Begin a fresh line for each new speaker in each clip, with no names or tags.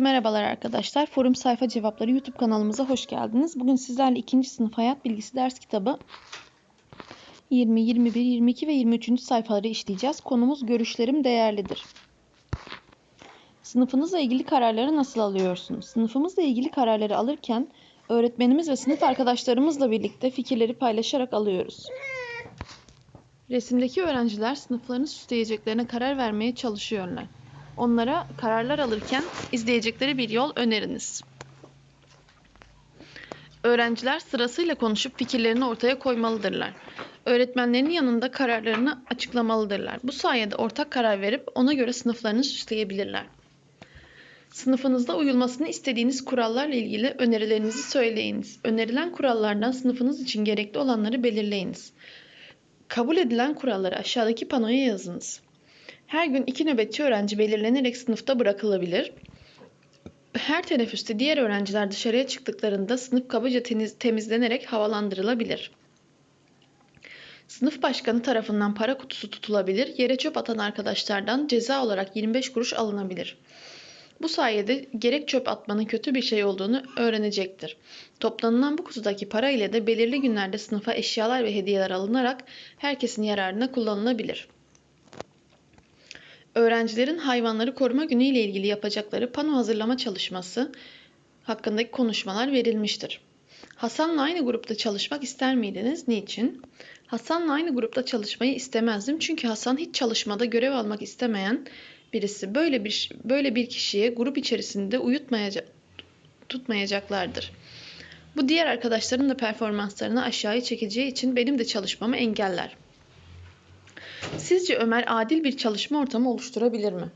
Merhabalar arkadaşlar. Forum Sayfa Cevapları YouTube kanalımıza hoş geldiniz. Bugün sizlerle 2. sınıf hayat bilgisi ders kitabı 20, 21, 22 ve 23. sayfaları işleyeceğiz. Konumuz görüşlerim değerlidir. Sınıfınızla ilgili kararları nasıl alıyorsunuz? Sınıfımızla ilgili kararları alırken öğretmenimiz ve sınıf arkadaşlarımızla birlikte fikirleri paylaşarak alıyoruz. Resimdeki öğrenciler sınıflarını süsleyeceklerine karar vermeye çalışıyorlar. Onlara kararlar alırken izleyecekleri bir yol öneriniz. Öğrenciler sırasıyla konuşup fikirlerini ortaya koymalıdırlar. Öğretmenlerin yanında kararlarını açıklamalıdırlar. Bu sayede ortak karar verip ona göre sınıflarını süsleyebilirler. Sınıfınızda uyulmasını istediğiniz kurallarla ilgili önerilerinizi söyleyiniz. Önerilen kurallardan sınıfınız için gerekli olanları belirleyiniz. Kabul edilen kuralları aşağıdaki panoya yazınız. Her gün iki nöbetçi öğrenci belirlenerek sınıfta bırakılabilir. Her teneffüste diğer öğrenciler dışarıya çıktıklarında sınıf kabaca temizlenerek havalandırılabilir. Sınıf başkanı tarafından para kutusu tutulabilir, yere çöp atan arkadaşlardan ceza olarak 25 kuruş alınabilir. Bu sayede gerek çöp atmanın kötü bir şey olduğunu öğrenecektir. Toplanılan bu kutudaki para ile de belirli günlerde sınıfa eşyalar ve hediyeler alınarak herkesin yararına kullanılabilir. Öğrencilerin hayvanları koruma günü ile ilgili yapacakları pano hazırlama çalışması hakkındaki konuşmalar verilmiştir. Hasan'la aynı grupta çalışmak ister miydiniz? Niçin? Hasan'la aynı grupta çalışmayı istemezdim çünkü Hasan hiç çalışmada görev almak istemeyen birisi. Böyle bir böyle bir kişiye grup içerisinde uyutmayacak tutmayacaklardır. Bu diğer arkadaşların da performanslarını aşağıya çekeceği için benim de çalışmamı engeller. Sizce Ömer adil bir çalışma ortamı oluşturabilir mi?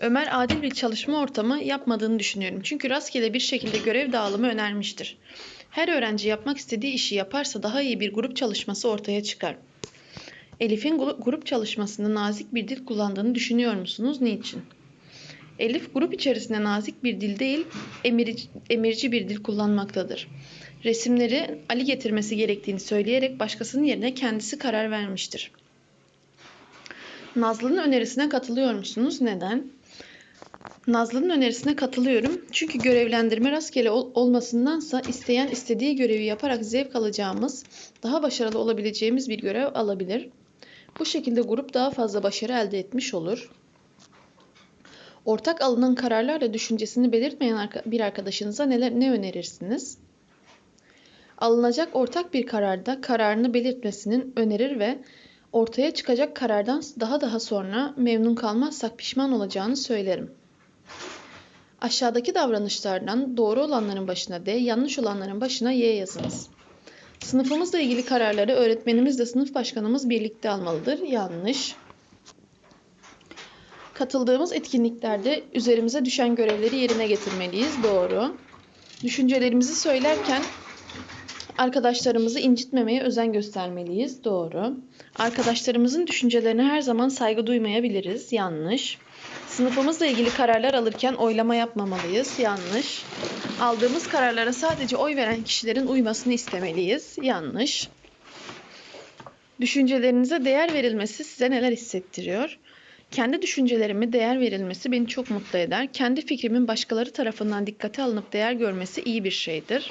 Ömer adil bir çalışma ortamı yapmadığını düşünüyorum. Çünkü rastgele bir şekilde görev dağılımı önermiştir. Her öğrenci yapmak istediği işi yaparsa daha iyi bir grup çalışması ortaya çıkar. Elif'in gru- grup çalışmasında nazik bir dil kullandığını düşünüyor musunuz? Niçin? Elif grup içerisinde nazik bir dil değil, emir- emirci bir dil kullanmaktadır. Resimleri Ali getirmesi gerektiğini söyleyerek başkasının yerine kendisi karar vermiştir. Nazlı'nın önerisine katılıyor musunuz? Neden? Nazlı'nın önerisine katılıyorum. Çünkü görevlendirme rastgele ol- olmasındansa isteyen istediği görevi yaparak zevk alacağımız, daha başarılı olabileceğimiz bir görev alabilir. Bu şekilde grup daha fazla başarı elde etmiş olur. Ortak alınan kararlarla düşüncesini belirtmeyen bir arkadaşınıza neler ne önerirsiniz? Alınacak ortak bir kararda kararını belirtmesinin önerir ve ortaya çıkacak karardan daha daha sonra memnun kalmazsak pişman olacağını söylerim. Aşağıdaki davranışlardan doğru olanların başına D, yanlış olanların başına Y yazınız. Sınıfımızla ilgili kararları öğretmenimizle sınıf başkanımız birlikte almalıdır. Yanlış. Katıldığımız etkinliklerde üzerimize düşen görevleri yerine getirmeliyiz. Doğru. Düşüncelerimizi söylerken arkadaşlarımızı incitmemeye özen göstermeliyiz. Doğru. Arkadaşlarımızın düşüncelerine her zaman saygı duymayabiliriz. Yanlış. Sınıfımızla ilgili kararlar alırken oylama yapmamalıyız. Yanlış. Aldığımız kararlara sadece oy veren kişilerin uymasını istemeliyiz. Yanlış. Düşüncelerinize değer verilmesi size neler hissettiriyor? Kendi düşüncelerime değer verilmesi beni çok mutlu eder. Kendi fikrimin başkaları tarafından dikkate alınıp değer görmesi iyi bir şeydir.